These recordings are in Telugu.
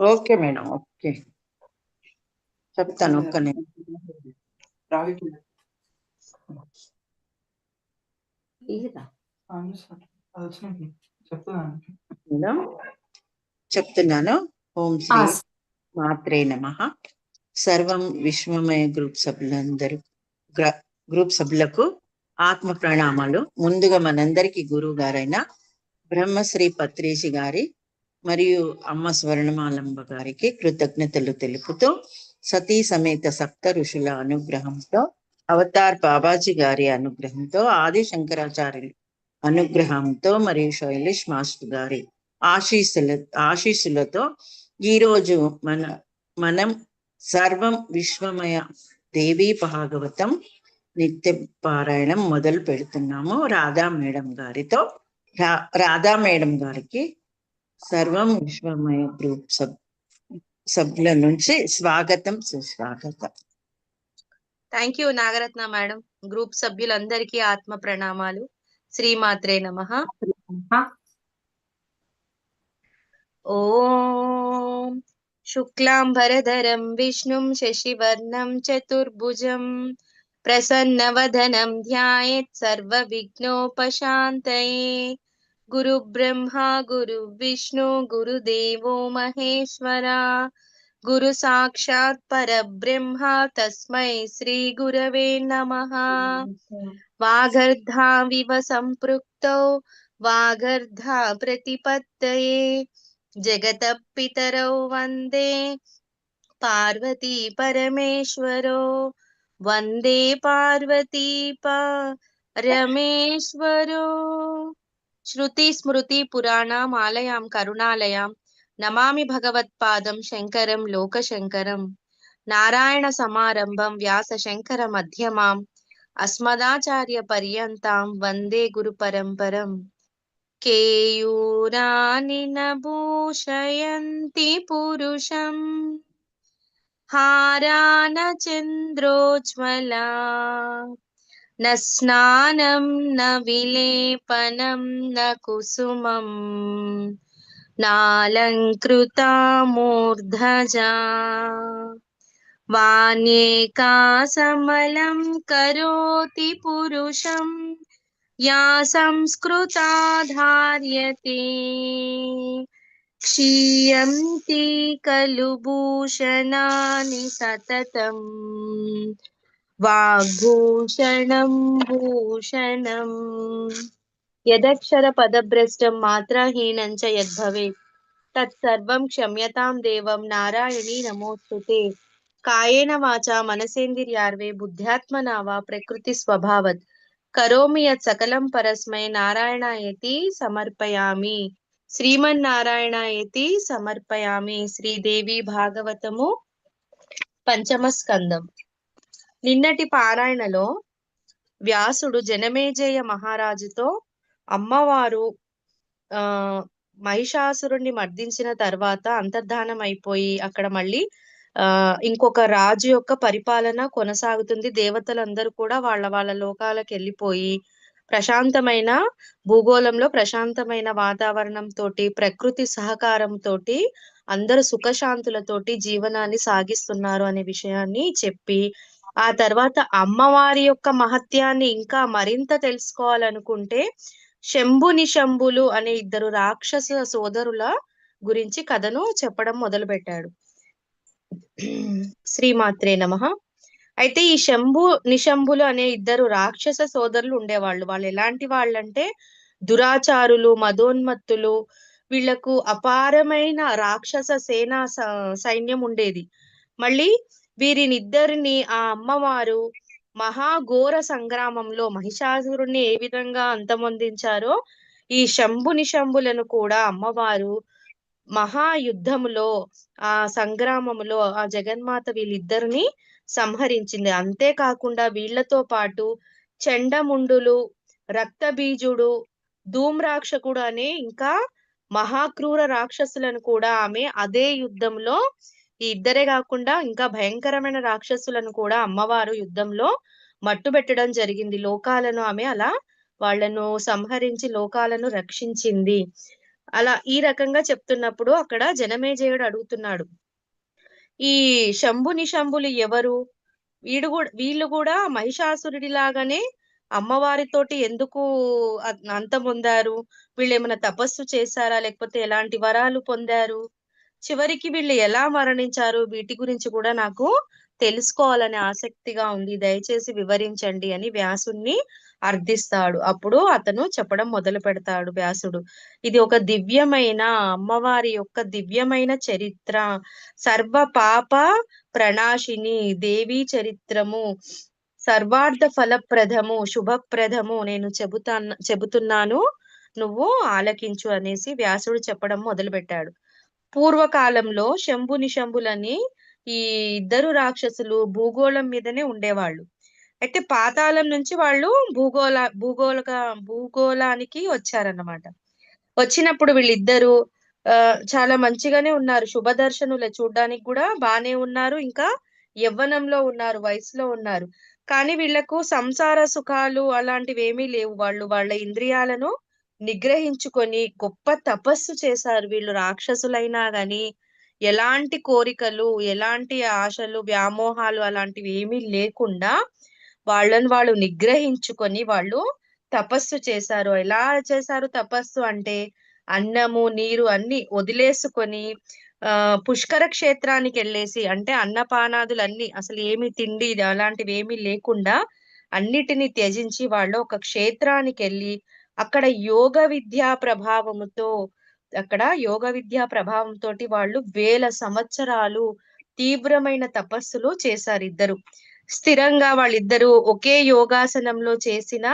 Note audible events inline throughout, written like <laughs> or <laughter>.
Okay madam okay. చెప్తాను ఒక్క మేడం చెప్తున్నాను. ఓం శ్రీ మాత్రే నమ. సర్వం విశ్వమయ గ్రూప్ సభ్యులందరూ గ్ర- గ్రూప్ సభ్యులకు ఆత్మ ప్రణామాలు. ముందుగా మనందరికి గురువు గారైన బ్రహ్మశ్రీ పత్రేశి గారి మరియు అమ్మ స్వర్ణమాలంబ గారికి కృతజ్ఞతలు తెలుపుతూ సతీ సమేత సప్త ఋషుల అనుగ్రహంతో అవతార్ బాబాజీ గారి అనుగ్రహంతో ఆది శంకరాచార్యులు అనుగ్రహంతో మరియు శైలేష్ మాస్టర్ గారి ఆశీస్సుల ఆశీస్సులతో ఈరోజు మన మనం సర్వం విశ్వమయ దేవీ భాగవతం నిత్య పారాయణం మొదలు పెడుతున్నాము. రాధా మేడం గారితో రా రాధా మేడం గారికి సర్వం విశ్వమయ గ్రూప్ సబ్ సభ్యుల నుంచి స్వాగతం సుస్వాగతం. Thank you Nagaratna madam. Group సభ్యులందరికీ ఆత్మ ప్రణామాలు. శ్రీమాత్రే నమ. ఓం శుక్లాంబరధరం విష్ణుం శశివర్ణం చతుర్భుజం ప్రసన్నవదనం ధ్యాయేత్ సర్వ విఘ్నోపశాంతయే గురు బ్రహ్మ గురు విష్ణు గురుదేవో మహేశ్వర గురు సాక్షాత్ పరబ్రహ్మ తస్మై శ్రీ గురవే నమః వాగర్ధావివ సంపృక్తౌ వాగర్ధా ప్రతిపత్తయే జగత పితరౌ వందే పార్వతీ పరమేశ్వరో వందే పార్వతీ పరమేశ్వరో శృతి స్మృతి పురాణం ఆలయాం కరుణాలయాం. నమామి భగవత్పాదం శంకరం లోకశంకరం. నారాయణ సమారంభం వ్యాస శంకర మధ్యమాం. అస్మదాచార్య పర్యంతం వందే గురు పరంపరం. కేయూరాని నభూషయంతి పురుషం. హారాన చంద్రోజ్వలా. न स्नानं न विलेपनं न कुसुमम् नालङ्कृता मूर्धजा वाण्येका समलं करोति पुरुषं या संस्कृता धार्यते क्षीयन्ति खलु भूषणानि सततम् వాగ్భూషణం భూషణం యదక్షర పదభ్రష్టం మాత్రహీనం చ యద్భవేత్ తత్సర్వం క్షమ్యతాం దేవం నారాయణీ నమోస్తుతే కాయేన వాచ మనసేంద్రియార్వే బుద్ధ్యాత్మనా వా ప్రకృతి స్వభావత్ కరోమి యత్ సకలం పరస్మై నారాయణాయతి సమర్పయామి శ్రీమన్నారాయణాయతి సమర్పయామి శ్రీదేవి భాగవతము పంచమ స్కందం నిన్నటి పారాయణలో వ్యాసుడు జనమేజయ మహారాజుతో అమ్మవారు ఆ మహిషాసురుణ్ణి మర్దించిన తర్వాత అంతర్ధానం అయిపోయి అక్కడ మళ్ళీ ఆ ఇంకొక రాజు యొక్క పరిపాలన కొనసాగుతుంది. దేవతలందరూ కూడా వాళ్ళ వాళ్ళ లోకాలకు వెళ్ళిపోయి ప్రశాంతమైన భూగోళంలో ప్రశాంతమైన వాతావరణం తోటి ప్రకృతి సహకారం తోటి అందరూ సుఖశాంతులతోటి జీవనాన్ని సాగిస్తున్నారు అనే విషయాన్ని చెప్పి ఆ తర్వాత అమ్మవారి యొక్క మహత్యాన్ని ఇంకా మరింత తెలుసుకోవాలనుకుంటే శంభుని శంభులు అనే ఇద్దరు రాక్షస సోదరుల గురించి కథను చెప్పడం మొదలు పెట్టాడు శ్రీమాత్రే నమ. అయితే ఈ శంభు నిశంభులు అనే ఇద్దరు రాక్షస సోదరులు ఉండేవాళ్ళు. వాళ్ళు ఎలాంటి వాళ్ళంటే దురాచారులు మదోన్మత్తులు వీళ్ళకు అపారమైన రాక్షస సేనా సైన్యం ఉండేది. మళ్ళీ వీరినిద్దరిని ఆ అమ్మవారు మహాఘోర సంగ్రామంలో మహిషాసురుణ్ణి ఏ విధంగా అంతమొందించారో ఈ శంభుని శంభులను కూడా అమ్మవారు మహాయుద్ధములో ఆ సంగ్రామములో ఆ జగన్మాత వీళ్ళిద్దరిని సంహరించింది. అంతేకాకుండా వీళ్ళతో పాటు చెండముండులు రక్తబీజుడు ధూమ్రాక్షకుడు అనే ఇంకా మహాక్రూర రాక్షసులను కూడా ఆమె అదే యుద్ధంలో ఈ ఇద్దరే కాకుండా ఇంకా భయంకరమైన రాక్షసులను కూడా అమ్మవారు యుద్ధంలో మట్టుబెట్టడం జరిగింది. లోకాలను ఆమె అలా వాళ్ళను సంహరించి లోకాలను రక్షించింది. అలా ఈ రకంగా చెప్తున్నప్పుడు అక్కడ జనమేజయుడు అడుగుతున్నాడు. ఈ శంభుని శంభులు ఎవరు? వీడు కూడా వీళ్ళు కూడా మహిషాసురుడి లాగానే అమ్మవారితోటి ఎందుకు అంతం పొందారు? వీళ్ళు ఏమైనా తపస్సు చేశారా? లేకపోతే ఎలాంటి వరాలు పొందారు? చివరికి వీళ్ళు ఎలా మరణించారు వీటి గురించి కూడా నాకు తెలుసుకోవాలనే ఆసక్తిగా ఉంది. దయచేసి వివరించండి అని వ్యాసుణ్ణి అర్థిస్తాడు. అప్పుడు అతను చెప్పడం మొదలు పెడతాడు వ్యాసుడు. ఇది ఒక దివ్యమైన అమ్మవారి యొక్క దివ్యమైన చరిత్ర. సర్వ పాప ప్రణాశిని దేవి చరిత్రము. సర్వార్థ ఫలప్రదము శుభప్రదము. నేను చెబుతా చెబుతున్నాను నువ్వు ఆలకించు అనేసి వ్యాసుడు చెప్పడం మొదలు పెట్టాడు పూర్వకాలంలో శంభు నిశంభులని ఈ ఇద్దరు రాక్షసులు భూగోళం మీదనే ఉండేవాళ్ళు. అయితే పాతాళం నుంచి వాళ్ళు భూగోళ భూగోళక భూగోళానికి వచ్చారన్నమాట. వచ్చినప్పుడు వీళ్ళిద్దరు ఆ చాలా మంచిగానే ఉన్నారు. శుభదర్శనులే చూడ్డానికి కూడా బానే ఉన్నారు. ఇంకా యవ్వనంలో ఉన్నారు వయసులో ఉన్నారు. కానీ వీళ్ళకు సంసార సుఖాలు అలాంటివి ఏమీ లేవు. వాళ్ళు వాళ్ళ ఇంద్రియాలను నిగ్రహించుకొని గొప్ప తపస్సు చేశారు వీళ్ళు రాక్షసులైనా గాని. ఎలాంటి కోరికలు ఎలాంటి ఆశలు వ్యామోహాలు అలాంటివి ఏమీ లేకుండా వాళ్ళని వాళ్ళు నిగ్రహించుకొని వాళ్ళు తపస్సు చేశారు. ఎలా చేశారు తపస్సు అంటే అన్నము నీరు అన్ని వదిలేసుకొని ఆ పుష్కర క్షేత్రానికి వెళ్ళేసి అంటే అన్నపానాదులు అన్ని అసలు ఏమి తిండి అలాంటివి ఏమీ లేకుండా అన్నిటిని త్యజించి వాళ్ళు ఒక క్షేత్రానికి వెళ్ళి అక్కడ యోగ విద్యా ప్రభావముతో అక్కడ యోగ విద్యా ప్రభావంతో వాళ్ళు వేల సంవత్సరాలు తీవ్రమైన తపస్సులు చేశారు ఇద్దరు. స్థిరంగా వాళ్ళిద్దరూ ఒకే యోగాసనంలో చేసిన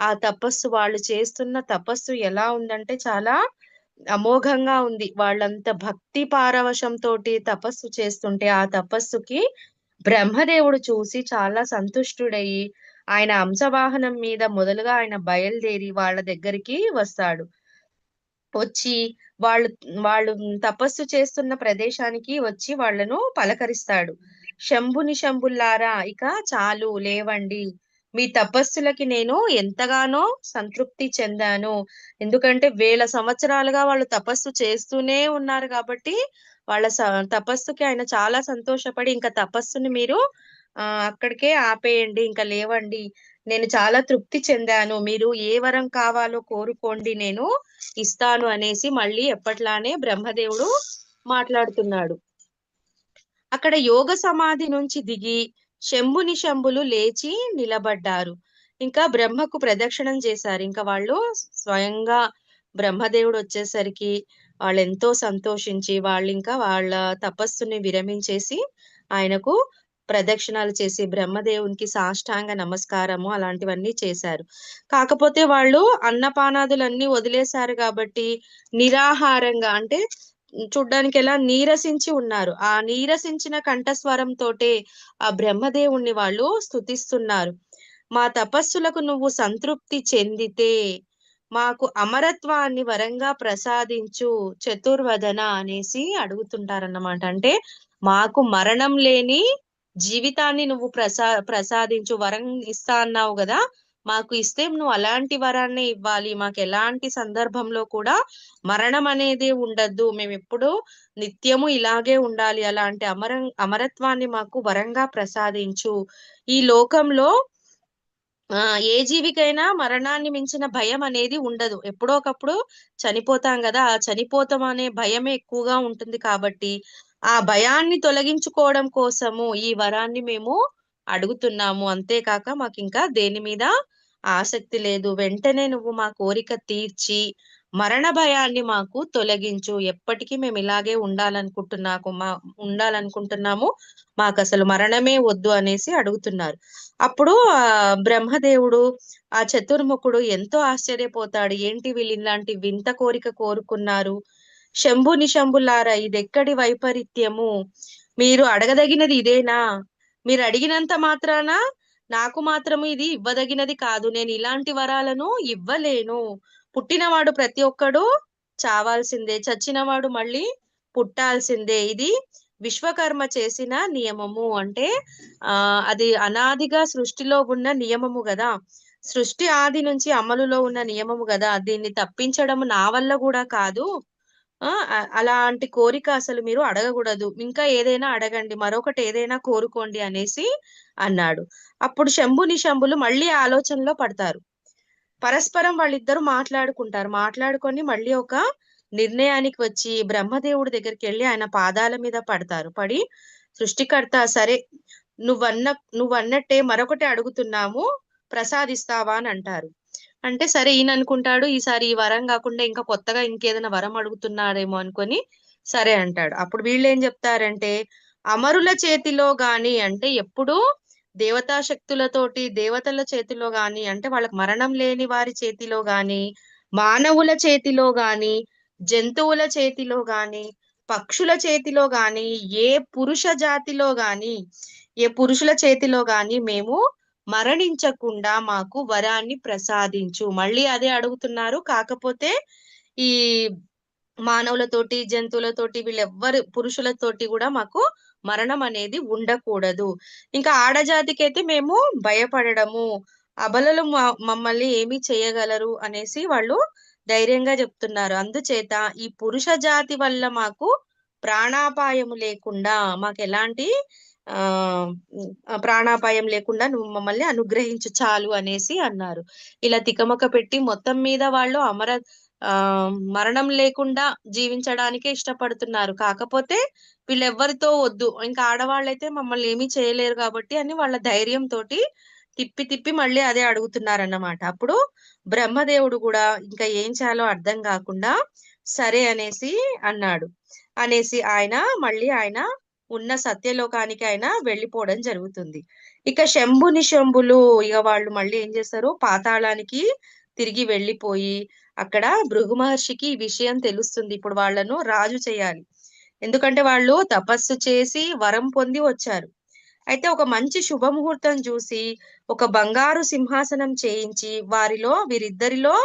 ఆ తపస్సు వాళ్ళు చేస్తున్న తపస్సు ఎలా ఉందంటే చాలా అమోఘంగా ఉంది. వాళ్ళంత భక్తి పారవశంతో తపస్సు చేస్తుంటే ఆ తపస్సుకి బ్రహ్మదేవుడు చూసి చాలా సంతుష్టుడయి ఆయన అంశవాహనం మీద మొదలుగా ఆయన బయలుదేరి వాళ్ళ దగ్గరికి వస్తాడు. వచ్చి వాళ్ళు వాళ్ళు తపస్సు చేస్తున్న ప్రదేశానికి వచ్చి వాళ్ళను పలకరిస్తాడు. శంభుని శంభుల్లారా ఇక చాలు లేవండి. మీ తపస్సులకి నేను ఎంతగానో సంతృప్తి చెందాను. ఎందుకంటే వేల సంవత్సరాలుగా వాళ్ళు తపస్సు చేస్తూనే ఉన్నారు కాబట్టి వాళ్ళ స- తపస్సుకి ఆయన చాలా సంతోషపడి ఇంకా తపస్సుని మీరు అక్కడికే ఆపేయండి ఇంకా లేవండి. నేను చాలా తృప్తి చెందాను. మీరు ఏ వరం కావాలో కోరుకోండి నేను ఇస్తాను అనేసి మళ్ళీ ఎప్పట్లానే బ్రహ్మదేవుడు మాట్లాడుతున్నాడు. అక్కడ యోగ సమాధి నుంచి దిగి శంభుని శంభులు లేచి నిలబడ్డారు. ఇంకా బ్రహ్మకు ప్రదక్షిణం చేశారు. ఇంకా వాళ్ళు స్వయంగా బ్రహ్మదేవుడు వచ్చేసరికి వాళ్ళు ఎంతో సంతోషించి వాళ్ళు ఇంకా వాళ్ళ తపస్సుని విరమించేసి ఆయనకు ప్రదక్షిణాలు చేసి బ్రహ్మదేవునికి సాష్టాంగ నమస్కారము అలాంటివన్నీ చేశారు. కాకపోతే వాళ్ళు అన్నపానాదులన్నీ వదిలేశారు కాబట్టి నిరాహారంగా అంటే చూడ్డానికి ఎలా నీరసించి ఉన్నారు. ఆ నీరసించిన కంఠస్వరం తోటే ఆ బ్రహ్మదేవుణ్ణి వాళ్ళు స్తుతిస్తున్నారు. మా తపస్సులకు నువ్వు సంతృప్తి చెందితే మాకు అమరత్వాన్ని వరంగా ప్రసాదించు చతుర్వదన అనేసి అడుగుతుంటారన్నమాట. అంటే మాకు మరణం లేని జీవితాన్ని నువ్వు ప్రసా ప్రసాదించు వరం ఇస్తా అన్నావు కదా మాకు ఇస్తే నువ్వు అలాంటి వరాన్నే ఇవ్వాలి. మాకు ఎలాంటి సందర్భంలో కూడా మరణం అనేది ఉండద్దు. మేము ఎప్పుడు నిత్యము ఇలాగే ఉండాలి. అలాంటి అమర అమరత్వాన్ని మాకు వరంగా ప్రసాదించు. ఈ లోకంలో ఆ ఏ జీవికైనా మరణాన్ని మించిన భయం అనేది ఉండదు. ఎప్పుడో ఒకప్పుడు చనిపోతాం కదా ఆ చనిపోతాం అనే భయమే ఎక్కువగా ఉంటుంది కాబట్టి ఆ భయాన్ని తొలగించుకోవడం కోసము ఈ వరాన్ని మేము అడుగుతున్నాము. అంతేకాక మాకు ఇంకా దేని మీద ఆసక్తి లేదు. వెంటనే నువ్వు మా కోరిక తీర్చి మరణ భయాన్ని మాకు తొలగించు. ఎప్పటికీ మేము ఇలాగే ఉండాలనుకుంటున్నాము మా ఉండాలనుకుంటున్నాము. మాకు అసలు మరణమే వద్దు అనేసి అడుగుతున్నారు. అప్పుడు ఆ బ్రహ్మదేవుడు ఆ చతుర్ముఖుడు ఎంతో ఆశ్చర్యపోతాడు. ఏంటి వీళ్ళు ఇలాంటి వింత కోరిక కోరుకున్నారు? శంభు నిశంభులారా ఇదెక్కడి వైపరీత్యము? మీరు అడగదగినది ఇదేనా? మీరు అడిగినంత మాత్రాన? నాకు మాత్రము ఇది ఇవ్వదగినది కాదు. నేను ఇలాంటి వరాలను ఇవ్వలేను. పుట్టినవాడు ప్రతి ఒక్కడు చావాల్సిందే. చచ్చినవాడు మళ్ళీ పుట్టాల్సిందే. ఇది విశ్వకర్మ చేసిన నియమము. అంటే ఆ అది అనాదిగా సృష్టిలో ఉన్న నియమము కదా సృష్టి ఆది నుంచి అమలులో ఉన్న నియమము కదా దీన్ని తప్పించడం నా వల్ల కూడా కాదు. అలాంటి కోరిక అసలు మీరు అడగకూడదు. ఇంకా ఏదైనా అడగండి. మరొకటి ఏదైనా కోరుకోండి అనేసి అన్నాడు. అప్పుడు శంభుని శంభులు మళ్ళీ ఆలోచనలో పడతారు. పరస్పరం వాళ్ళిద్దరూ మాట్లాడుకుంటారు. మాట్లాడుకొని మళ్ళీ ఒక నిర్ణయానికి వచ్చి బ్రహ్మదేవుడి దగ్గరికి వెళ్ళి ఆయన పాదాల మీద పడతారు. పడి సృష్టికర్త సరే నువ్వన్న నువ్వన్నట్టే మరొకటి అడుగుతున్నాము ప్రసాదిస్తావా అని అంటారు. అంటే సరే ఈయన అనుకుంటాడు ఈసారి ఈ వరం కాకుండా ఇంకా కొత్తగా ఇంకేదైనా వరం అడుగుతున్నాడేమో అనుకొని సరే అంటాడు. అప్పుడు వీళ్ళు ఏం చెప్తారంటే అమరుల చేతిలో గాని అంటే ఎప్పుడు దేవతా శక్తులతోటి దేవతల చేతిలో గాని అంటే వాళ్ళకి మరణం లేని వారి చేతిలో గాని మానవుల చేతిలో గాని జంతువుల చేతిలో గాని పక్షుల చేతిలో గాని ఏ పురుష జాతిలో గాని ఏ పురుషుల చేతిలో గాని మేము మరణించకుండా మాకు వరాన్ని ప్రసాదించు. మళ్ళీ అదే అడుగుతున్నారు. కాకపోతే ఈ మానవులతోటి జంతువులతోటి వీళ్ళెవ్వరు పురుషులతోటి కూడా మాకు మరణం అనేది ఉండకూడదు. ఇంకా ఆడజాతికి అయితే మేము భయపడడము అబలలు మ- మమ్మల్ని ఏమి చేయగలరు అనేసి వాళ్ళు ధైర్యంగా చెప్తున్నారు. అందుచేత ఈ పురుష జాతి వల్ల మాకు ప్రాణాపాయము లేకుండా మాకు ఎలాంటి ప్రాణాపాయం లేకుండా నువ్వు మమ్మల్ని అనుగ్రహించు చాలు అనేసి అన్నారు. ఇలా తికమక పెట్టి మొత్తం మీద వాళ్ళు అమర ఆ మరణం లేకుండా జీవించడానికే ఇష్టపడుతున్నారు. కాకపోతే వీళ్ళెవ్వరితో వద్దు. ఇంకా ఆడవాళ్ళైతే మమ్మల్ని ఏమీ చేయలేరు కాబట్టి అని వాళ్ళ ధైర్యం తోటి తిప్పి తిప్పి మళ్ళీ అదే అడుగుతున్నారన్నమాట. అప్పుడు బ్రహ్మదేవుడు కూడా ఇంకా ఏం చేయాలో అర్థం కాకుండా సరే అనేసి అన్నాడు. అనేసి ఆయన మళ్ళీ ఆయన ఉన్న సత్యలోకానికి ఆయన వెళ్ళిపోవడం జరుగుతుంది. ఇక శంభుని శంభులు ఇక వాళ్ళు మళ్ళీ ఏం చేస్తారు? పాతాళానికి తిరిగి వెళ్ళిపోయి అక్కడ భృగు మహర్షికి ఈ విషయం తెలుస్తుంది. ఇప్పుడు వాళ్ళను రాజు చేయాలి. ఎందుకంటే వాళ్ళు తపస్సు చేసి వరం పొంది వచ్చారు. అయితే ఒక మంచి శుభముహూర్తం చూసి ఒక బంగారు సింహాసనం చేయించి వారిలో వీరిద్దరిలో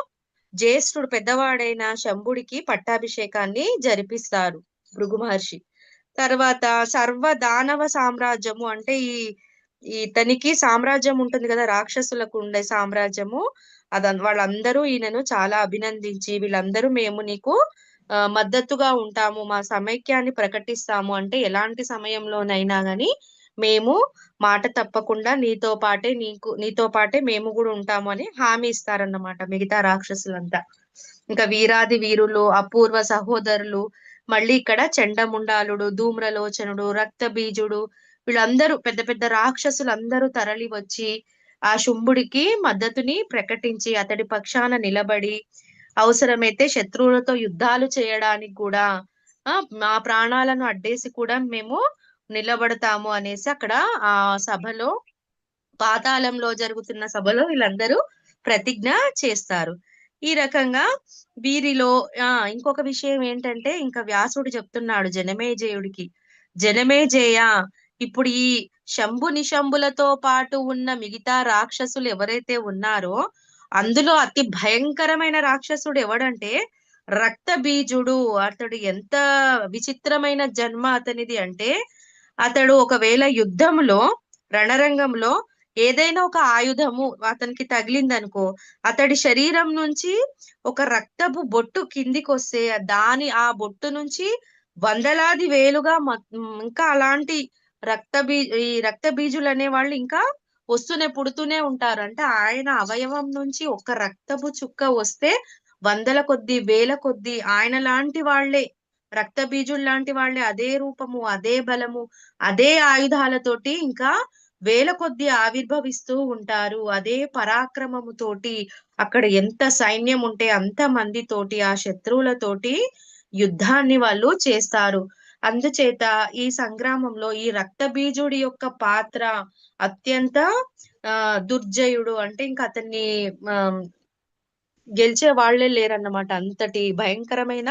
జ్యేష్ఠుడు పెద్దవాడైన శంభుడికి పట్టాభిషేకాన్ని జరిపిస్తారు భృగు మహర్షి. తర్వాత సర్వ దానవ సామ్రాజ్యము అంటే ఈ ఇతనికి సామ్రాజ్యం ఉంటుంది కదా రాక్షసులకు ఉండే సామ్రాజ్యము. అద వాళ్ళందరూ ఈయనను చాలా అభినందించి వీళ్ళందరూ మేము నీకు మద్దతుగా ఉంటాము మా సమైక్యాన్ని ప్రకటిస్తాము అంటే ఎలాంటి సమయంలోనైనా గాని మేము మాట తప్పకుండా నీతో పాటే నీకు నీతో పాటే మేము కూడా ఉంటాము అని హామీ ఇస్తారన్నమాట మిగతా రాక్షసులంతా. ఇంకా వీరాది వీరులు అపూర్వ సహోదరులు మళ్ళీ ఇక్కడ చండముండాలుడు ధూమ్రలోచనుడు రక్తబీజుడు వీళ్ళందరూ పెద్ద పెద్ద రాక్షసులందరూ తరలి వచ్చి ఆ శుంభుడికి మద్దతుని ప్రకటించి అతడి పక్షాన నిలబడి అవసరమైతే శత్రువులతో యుద్ధాలు చేయడానికి కూడా ఆ మా ప్రాణాలను అడ్డేసి కూడా మేము నిలబడతాము అనేసి అక్కడ ఆ సభలో పాతాళంలో జరుగుతున్న సభలో వీళ్ళందరూ ప్రతిజ్ఞ చేస్తారు. ఈ రకంగా వీరిలో ఆ ఇంకొక విషయం ఏంటంటే ఇంకా వ్యాసుడు చెప్తున్నాడు జనమేజయుడికి. జనమేజయ ఇప్పుడు ఈ శంభు నిశంభులతో పాటు ఉన్న మిగతా రాక్షసులు ఎవరైతే ఉన్నారో అందులో అతి భయంకరమైన రాక్షసుడు ఎవడంటే రక్త బీజుడు అతడు ఎంత విచిత్రమైన జన్మ అతనిది అంటే అతడు ఒకవేళ యుద్ధంలో రణరంగంలో ఏదైనా ఒక ఆయుధము అతనికి తగిలిందనుకో అతడి శరీరం నుంచి ఒక రక్తపు బొట్టు కిందికి వస్తే దాని ఆ బొట్టు నుంచి వందలాది వేలుగా ఇంకా అలాంటి రక్త బీ ఈ రక్త బీజులు అనే వాళ్ళు ఇంకా వస్తూనే పుడుతూనే ఉంటారు అంటే ఆయన అవయవం నుంచి ఒక రక్తపు చుక్క వస్తే వందల కొద్ది వేల కొద్ది ఆయన లాంటి వాళ్ళే రక్త బీజులు లాంటి వాళ్ళే అదే రూపము అదే బలము అదే ఆయుధాలతోటి ఇంకా వేల కొద్ది ఆవిర్భవిస్తూ ఉంటారు. అదే పరాక్రమము తోటి అక్కడ ఎంత సైన్యం ఉంటే అంత మందితోటి ఆ శత్రువులతోటి యుద్ధాన్ని వాళ్ళు చేస్తారు. అందుచేత ఈ సంగ్రామంలో ఈ రక్త బీజుడి యొక్క పాత్ర అత్యంత ఆ దుర్జయుడు అంటే ఇంకా అతన్ని గెలిచే వాళ్ళే లేరన్నమాట. అంతటి భయంకరమైన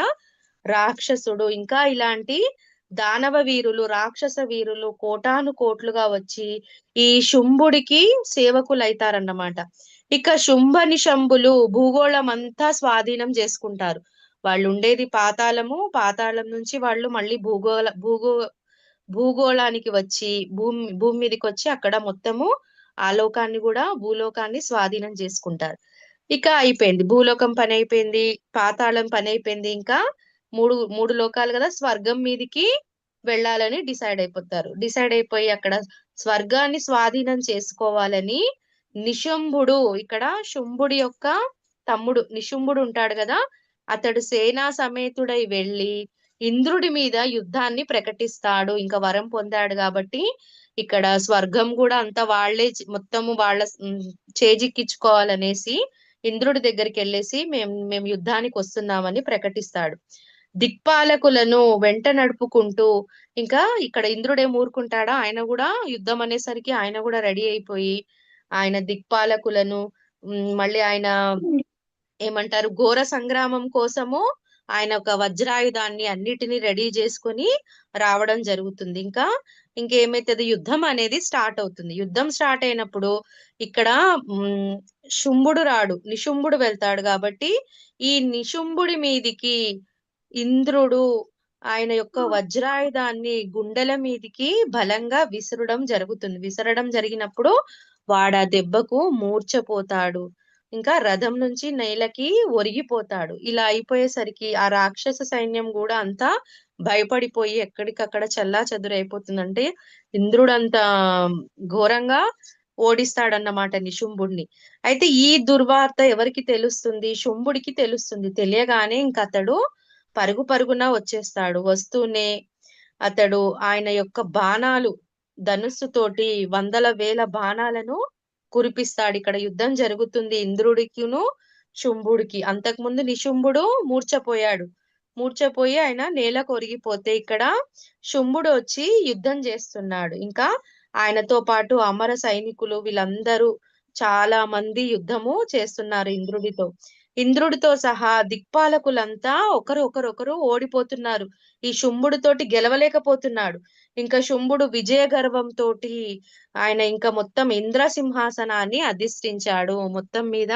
రాక్షసుడు. ఇంకా ఇలాంటి దానవ వీరులు రాక్షస వీరులు కోటాను కోట్లుగా వచ్చి ఈ శుంభుడికి సేవకులు ఇక శుంభ నిశంభులు భూగోళం అంతా స్వాధీనం చేసుకుంటారు. వాళ్ళు ఉండేది పాతాళము పాతాళం నుంచి వాళ్ళు మళ్ళీ భూగోళ భూగో భూగోళానికి వచ్చి భూమి భూమి మీదకి వచ్చి అక్కడ మొత్తము ఆ లోకాన్ని కూడా భూలోకాన్ని స్వాధీనం చేసుకుంటారు. ఇక అయిపోయింది. భూలోకం పని అయిపోయింది పాతాళం పని అయిపోయింది ఇంకా. మూడు మూడు లోకాలు కదా స్వర్గం మీదికి వెళ్ళాలని డిసైడ్ అయిపోతారు. డిసైడ్ అయిపోయి అక్కడ స్వర్గాన్ని స్వాధీనం చేసుకోవాలని నిశుంభుడు ఇక్కడ శుంభుడి యొక్క తమ్ముడు నిశుంభుడు ఉంటాడు కదా అతడు సేనా సమేతుడై వెళ్ళి ఇంద్రుడి మీద యుద్ధాన్ని ప్రకటిస్తాడు ఇంకా వరం పొందాడు కాబట్టి ఇక్కడ స్వర్గం కూడా అంతా వాళ్ళే మొత్తము వాళ్ళ చేజిక్కించుకోవాలనేసి ఇంద్రుడి దగ్గరికి వెళ్ళేసి మేము మేము యుద్ధానికి వస్తున్నామని ప్రకటిస్తాడు. దిక్పాలకులను వెంట నడుపుకుంటూ ఇంకా ఇక్కడ ఇంద్రుడే ఊరుకుంటాడా? ఆయన కూడా యుద్ధం అనేసరికి ఆయన కూడా రెడీ అయిపోయి ఆయన దిక్పాలకులను మళ్ళీ ఆయన ఏమంటారు? ఘోర సంగ్రామం కోసము ఆయన ఒక వజ్రాయుధాన్ని అన్నిటిని రెడీ చేసుకొని రావడం జరుగుతుంది. ఇంకా ఇంకేమైతుంది? యుద్ధం అనేది స్టార్ట్ అవుతుంది. యుద్ధం స్టార్ట్ అయినప్పుడు ఇక్కడ శుంభుడు రాడు. నిశుంభుడు వెళ్తాడు కాబట్టి ఈ నిశుంభుడి మీదికి ఇంద్రుడు ఆయన యొక్క వజ్రాయుధాన్ని గుండెల మీదికి బలంగా విసరడం జరుగుతుంది. విసరడం జరిగినప్పుడు వాడు దెబ్బకు మూర్ఛపోతాడు. ఇంకా రథం నుంచి నేలకి ఒరిగిపోతాడు. ఇలా అయిపోయేసరికి ఆ రాక్షస సైన్యం కూడా అంతా భయపడిపోయి ఎక్కడికక్కడ చల్లా చెదురైపోతుందంటే ఇంద్రుడు అంత ఘోరంగా ఓడిస్తాడన్నమాట నిశుంభుడిని అయితే ఈ దుర్వార్త ఎవరికి తెలుస్తుంది? శుంభుడికి తెలుస్తుంది. తెలియగానే ఇంక అతడు పరుగు పరుగున వచ్చేస్తాడు వస్తూనే అతడు ఆయన యొక్క బాణాలు ధనుస్సుతోటి వందల వేల బాణాలను కురిపిస్తాడు. ఇక్కడ యుద్ధం జరుగుతుంది ఇంద్రుడికిను శుంభుడికి. అంతకుముందు నిశుంభుడు మూర్చపోయాడు మూర్చపోయి ఆయన నేల కొరిగిపోతే ఇక్కడ శుంభుడు వచ్చి యుద్ధం చేస్తున్నాడు. ఇంకా ఆయనతో పాటు అమర సైనికులు వీళ్ళందరూ చాలా మంది యుద్ధము చేస్తున్నారు ఇంద్రుడితో. ఇంద్రుడితో సహా దిక్పాలకులంతా ఒకరు ఒకరు ఒకరు ఓడిపోతున్నారు. ఈ శుంభుడితోటి గెలవలేకపోతున్నాడు. ఇంకా శుంభుడు విజయ గర్వంతో ఆయన ఇంకా మొత్తం ఇంద్ర సింహాసనాన్ని అధిష్ఠించాడు. మొత్తం మీద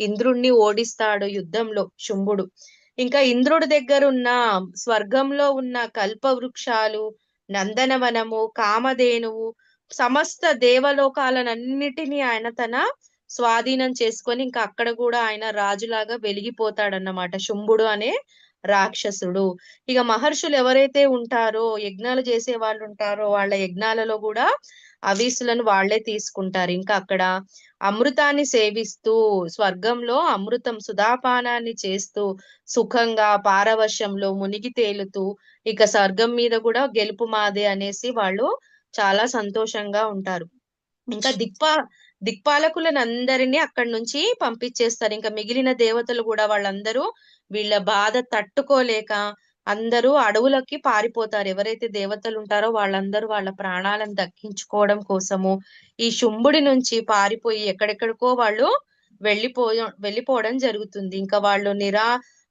ఇంద్రుణ్ణి ఓడిస్తాడు యుద్ధంలో శుంభుడు. ఇంకా ఇంద్రుడి దగ్గర ఉన్న స్వర్గంలో ఉన్న కల్ప వృక్షాలు నందనవనము కామధేనువు సమస్త దేవలోకాలనన్నిటినీ ఆయన తన స్వాధీనం చేసుకొని ఇంకా అక్కడ కూడా ఆయన రాజులాగా వెలిగిపోతాడన్నమాట. శుంభుడు అనే రాక్షసుడు. ఇక మహర్షులు ఎవరైతే ఉంటారో యజ్ఞాలు చేసే వాళ్ళు ఉంటారో వాళ్ళ యజ్ఞాలలో కూడా అవీసులను వాళ్ళే తీసుకుంటారు. ఇంకా అక్కడ అమృతాన్ని సేవిస్తూ స్వర్గంలో అమృతం సుధాపానాన్ని చేస్తూ సుఖంగా పారవశ్యంలో మునిగి తేలుతూ ఇక స్వర్గం మీద కూడా గెలుపు మాదే అనేసి వాళ్ళు చాలా సంతోషంగా ఉంటారు. ఇంకా దిక్పా దిక్పాలకులనందరినీ అక్కడి నుంచి పంపించేస్తారు. ఇంకా మిగిలిన దేవతలు కూడా వాళ్ళందరూ వీళ్ళ బాధ తట్టుకోలేక అందరూ అడవులకి పారిపోతారు. ఎవరైతే దేవతలు ఉంటారో వాళ్ళందరూ వాళ్ళ ప్రాణాలను దక్కించుకోవడం కోసము ఈ శుంభుడి నుంచి పారిపోయి ఎక్కడెక్కడికో వాళ్ళు వెళ్ళిపోయ వెళ్ళిపోవడం జరుగుతుంది. ఇంకా వాళ్ళు నిరా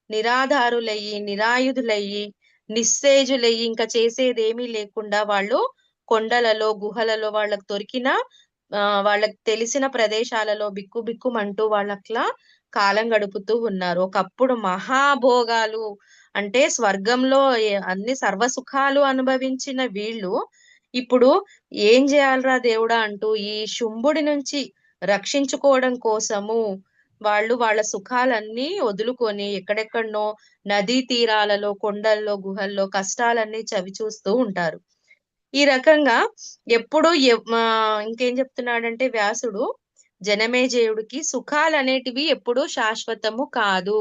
నిరాధారులయ్యి నిరాయుధులయ్యి నిస్సేజులయ్యి ఇంకా చేసేది ఏమీ లేకుండా వాళ్ళు కొండలలో గుహలలో వాళ్ళకు దొరికిన వాళ్ళకి తెలిసిన ప్రదేశాలలో బిక్కు బిక్కుమంటూ వాళ్ళట్లా కాలం గడుపుతూ ఉన్నారు. ఒకప్పుడు మహాభోగాలు అంటే స్వర్గంలో అన్ని అన్ని సర్వసుఖాలు అనుభవించిన వీళ్ళు ఇప్పుడు ఏం చేయాలరా దేవుడా అంటూ ఈ శుంభుడి నుంచి రక్షించుకోవడం కోసము వాళ్ళు వాళ్ళ సుఖాలన్నీ వదులుకొని ఎక్కడెక్కడనో నదీ తీరాలలో కొండల్లో గుహల్లో కష్టాలన్నీ చవి చూస్తూ ఉంటారు. ఈ రకంగా ఎప్పుడు ఇంకేం చెప్తున్నాడంటే వ్యాసుడు జనమేజయుడికి సుఖాలు అనేటివి ఎప్పుడు శాశ్వతము కాదు.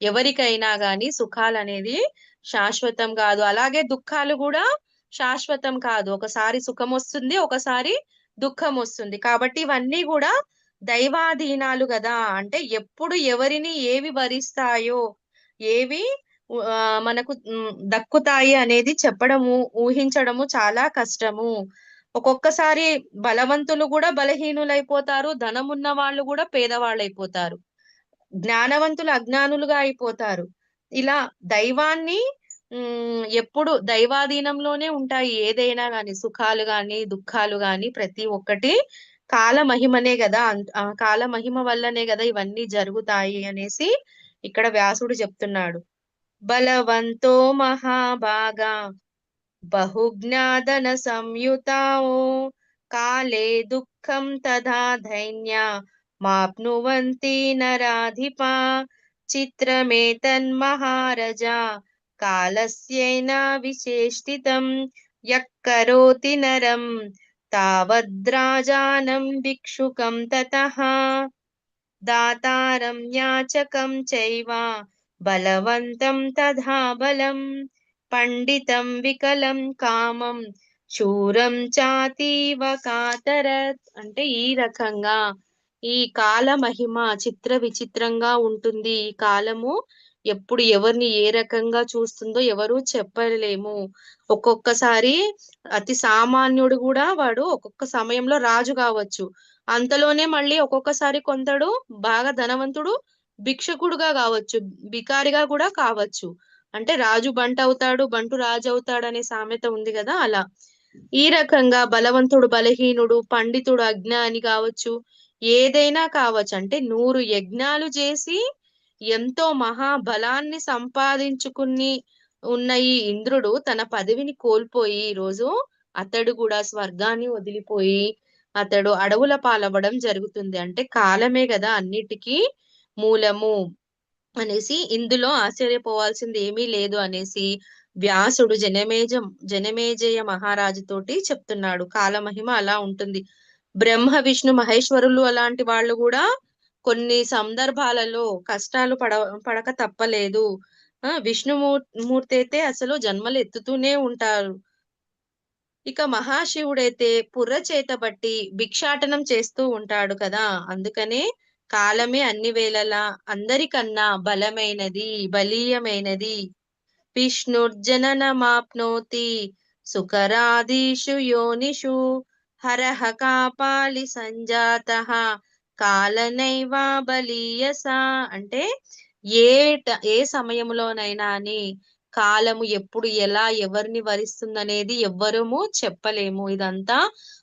ఎవరికైనా గాని సుఖాలు అనేది శాశ్వతం కాదు అలాగే దుఃఖాలు కూడా శాశ్వతం కాదు. ఒకసారి సుఖం వస్తుంది ఒకసారి దుఃఖం వస్తుంది కాబట్టి ఇవన్నీ కూడా దైవాధీనాలు కదా అంటే ఎప్పుడు ఎవరిని ఏవి వరిస్తాయో ఏవి మనకు దక్కుతాయి అనేది చెప్పడము ఊహించడము చాలా కష్టము. ఒక్కొక్కసారి బలవంతులు కూడా బలహీనులైపోతారు ధనం ఉన్న వాళ్ళు కూడా పేదవాళ్ళు అయిపోతారు జ్ఞానవంతులు అజ్ఞానులుగా అయిపోతారు. ఇలా దైవాన్ని ఎప్పుడు దైవాధీనంలోనే ఉంటాయి. ఏదైనా కానీ సుఖాలు గాని దుఃఖాలు గాని ప్రతి ఒక్కటి కాల మహిమనే కదా ఆ కాల మహిమ వల్లనే కదా ఇవన్నీ జరుగుతాయి అనేసి ఇక్కడ వ్యాసుడు చెప్తున్నాడు. बलवंतो महाभागा। बहुज्ञादन बहुज्ञादनसंयुताओ काले दुखम तथा धैन्य। मापनुवंती नराधिपा। चित्र में महाराजा कालस्येना यः यक्करोति नरं। तावद्राजानं भिक्षुकं ततः। दातारं याचकं चैवा। బలవంతం తథా బలం పండితం వికలం కామం శూరం చాతీవ కాతరత్. అంటే ఈ రకంగా ఈ కాల మహిమ చిత్ర విచిత్రంగా ఉంటుంది. ఈ కాలము ఎప్పుడు ఎవరిని ఏ రకంగా చూస్తుందో ఎవరు చెప్పలేము. ఒక్కొక్కసారి అతి సామాన్యుడు కూడా వాడు ఒక్కొక్క సమయంలో రాజు కావచ్చు. అంతలోనే మళ్ళీ ఒక్కొక్కసారి కొందడు బాగా ధనవంతుడు భిక్షకుడుగా కావచ్చు బికారిగా కూడా కావచ్చు. అంటే రాజు బంట అవుతాడు బంటు రాజు అవుతాడు అనే సామెత ఉంది కదా అలా. ఈ రకంగా బలవంతుడు బలహీనుడు పండితుడు అజ్ఞాని కావచ్చు ఏదైనా కావచ్చు. అంటే నూరు యజ్ఞాలు చేసి ఎంతో మహాబలాన్ని సంపాదించుకుని ఉన్న ఈ ఇంద్రుడు తన పదవిని కోల్పోయి ఈరోజు రోజు అతడు కూడా స్వర్గాన్ని వదిలిపోయి అతడు అడవుల పాలవ్వడం జరుగుతుంది. అంటే కాలమే కదా అన్నిటికీ మూలము అనేసి ఇందులో ఆశ్చర్యపోవాల్సింది ఏమీ లేదు అనేసి వ్యాసుడు జనమేజం జనమేజయ మహారాజు తోటి చెప్తున్నాడు. కాలమహిమ అలా ఉంటుంది. బ్రహ్మ విష్ణు మహేశ్వరులు అలాంటి వాళ్ళు కూడా కొన్ని సందర్భాలలో కష్టాలు పడ పడక తప్పలేదు. ఆ విష్ణుమూర్తి అయితే అసలు జన్మలు ఎత్తుతూనే ఉంటారు. ఇక మహాశివుడైతే పుర్రచేత బట్టి భిక్షాటనం చేస్తూ ఉంటాడు కదా. అందుకనే కాలమే అన్ని వేళలా అందరికన్నా బలమైనది బలీయమైనది. విష్ణుర్జననమాప్నోతి సుకరాదిషు యోనిషు హరహ కాపాలి సంజాత కాలనైవా బలీయస. అంటే ఏ ఏ సమయంలోనైనా అని కాలము ఎప్పుడు ఎలా ఎవరిని వరిస్తుందనేది ఎవ్వరము చెప్పలేము. ఇదంతా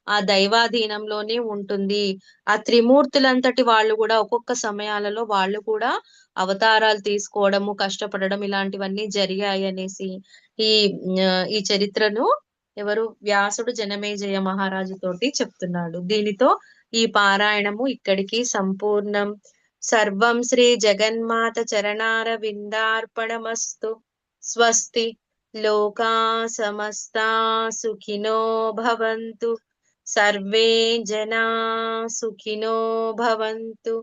ఆ దైవాధీనంలోనే ఉంటుంది. ఆ త్రిమూర్తులంతటి వాళ్ళు కూడా ఒక్కొక్క సమయాలలో వాళ్ళు కూడా అవతారాలు తీసుకోవడము కష్టపడడం ఇలాంటివన్నీ జరిగాయి అనేసి ఈ ఈ చరిత్రను ఎవరు? వ్యాసుడు జనమేజయ మహారాజు తోటి చెప్తున్నాడు. దీనితో ఈ పారాయణము ఇక్కడికి సంపూర్ణం. సర్వం శ్రీ జగన్మాత చరణార విందార్పణమస్తు స్వస్తి లోకా సమస్తా సుఖినో భవంతు సర్వే జనా సుఖినో భవంతు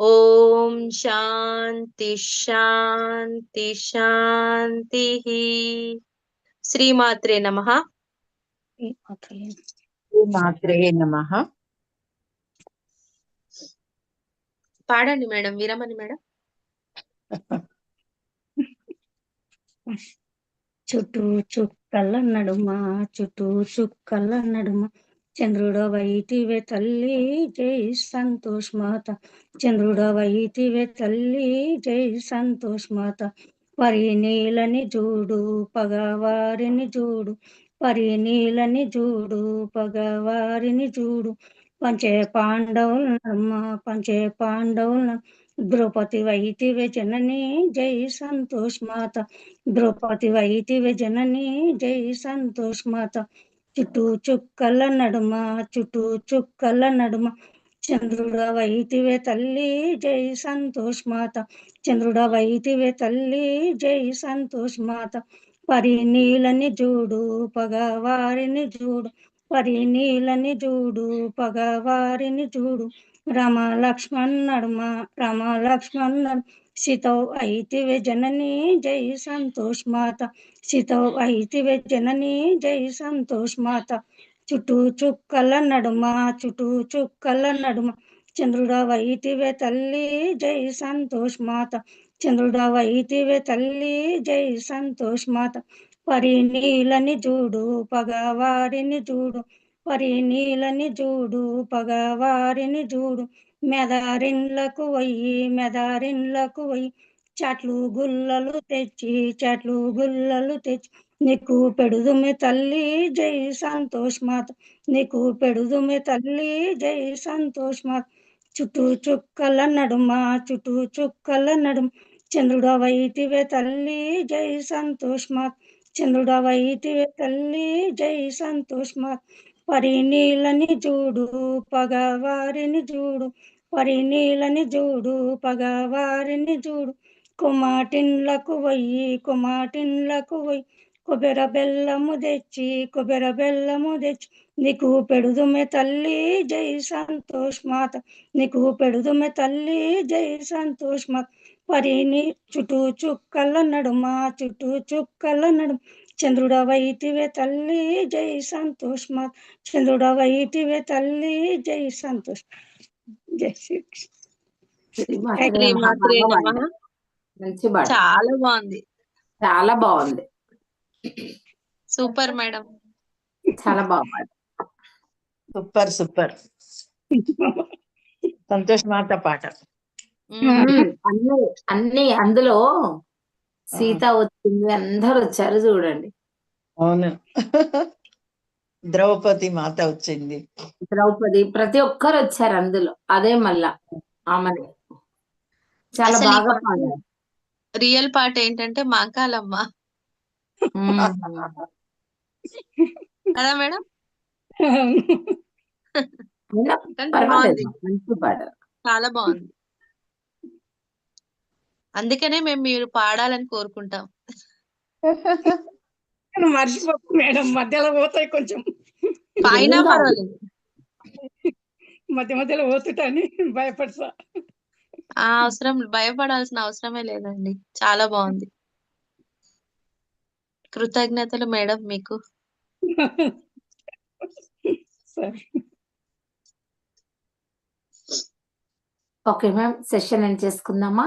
ఓం శాంతి శాంతి శాంతి శ్రీమాత్రే నమః మాత్రే నమ పాడండి మేడం వీరమణి మేడం చుట్టూ చుక్కల నడుమ చుట్టూ చుక్కల నడుమ చంద్రుడ వైతివే తల్లి జై సంతోష్ మాత. చంద్రుడ వైతివే తల్లి జై సంతోష్ మాత. పరి నీలని చూడు పగవారిని చూడు. పరి నీలని చూడు పగవారిని చూడు. పంచే పాండవుల పంచే పాండవుల ద్రౌపది వైతివే జనని జై సంతోష్ మాత. ద్రౌపది వైతివే జనని జై సంతోష్ మాత. చుట్టూ చుక్కల నడుమ చుట్టూ చుక్కల నడుమ. చంద్రుడ వైతివే తల్లి జై సంతోష్ మాత. చంద్రుడ వైతివే తల్లి జై సంతోష్ మాత. పరి నీలని చూడు పగవారిని చూడు పరి నీలని చూడు పగవారిని చూడు రమ లక్ష్మణ్ నడుమ రమ లక్ష్మణ్ నడుమ సితౌ ఐతివే జనని జై సంతోష్ మాత సితౌ ఐతివే జనని జై సంతోష్ మాత. చుట్టూ చుక్కల నడుమ చుట్టూ చుక్కల నడుమ చంద్రుడ వైతివే తల్లి జై సంతోష్ మాత చంద్రుడ వైతివే తల్లి జై సంతోష్ మాత. పరి నీలని చూడు పగవారిని చూడు పరి నీలని చూడు పగవారిని చూడు. మెదారిన్లకు వయ్యి మెదారిన్లకు వయ్యి చెట్లు గుల్లలు తెచ్చి చెట్లు గుల్లలు తెచ్చి. నీకు పెడుదుమి తల్లి జై సంతోష్ మాత. నీకు పెడుదుమి తల్లి జై సంతోష్ మాత. చుట్టూ చుక్కల నడుమ చుట్టూ చుక్కల నడుమ. చంద్రుడ వైతివే తల్లి జై సంతోష్ మాత. చంద్రుడ వైతివే తల్లి జై సంతోష్ మాత్. పరినీలని చూడు పగవారిని చూడు. పరినీలని చూడు పగవారిని చూడు. కుమాటిన్లకు వయ్యి కుమాటిన్లకు వయ్యి. కొబ్బెర బెల్లము తెచ్చి కొబ్బెర బెల్లము తెచ్చి. నీకు పెడుదుమే తల్లి జై సంతోష్ మాత. నీకు పెడుదుమే తల్లి జై సంతోష్ మాత. పరిని చుట్టూ చుక్కల నడుమ చుట్టూ చుక్కల నడుమ. చంద్రుడవైతివే తల్లి జై సంతోష్ మాత చంద్రుడవైతివే తల్లి జై సంతోష్. జై శ్రీకృష్ణ. చాలా బాగుంది. చాలా బాగుంది. Super madam. చాలా బాగా పాడారు. Super super. సంతోష్ మాత పాట. అన్ని అన్ని అందులో సీత వచ్చింది అందరు వచ్చారు చూడండి. అవును. ద్రౌపది మాత వచ్చింది. ద్రౌపది ప్రతి ఒక్కరు వచ్చారు అందులో. అదే మళ్ళా ఆమెని. చాలా బాగా పాట- పాడారు. రియల్ పాట ఏంటంటే మాంకాలమ్మ. కదా మేడం? <laughs> చాలా బాగుంది. అందుకనే మేము మీరు పాడాలని కోరుకుంటాం. మర్చిపోకు మేడం మధ్యలో పోతాయి కొంచెం. కాదు. పర్వాలేదు మధ్య మధ్యలో పోతుంటని భయపడతా. ఆ అవసరం భయపడాల్సిన అవసరమే లేదండి. చాలా బాగుంది. కృతజ్ఞతలు మేడం మీకు. ఓకే మ్యామ్ సెషన్ ఏం చేసుకుందామా?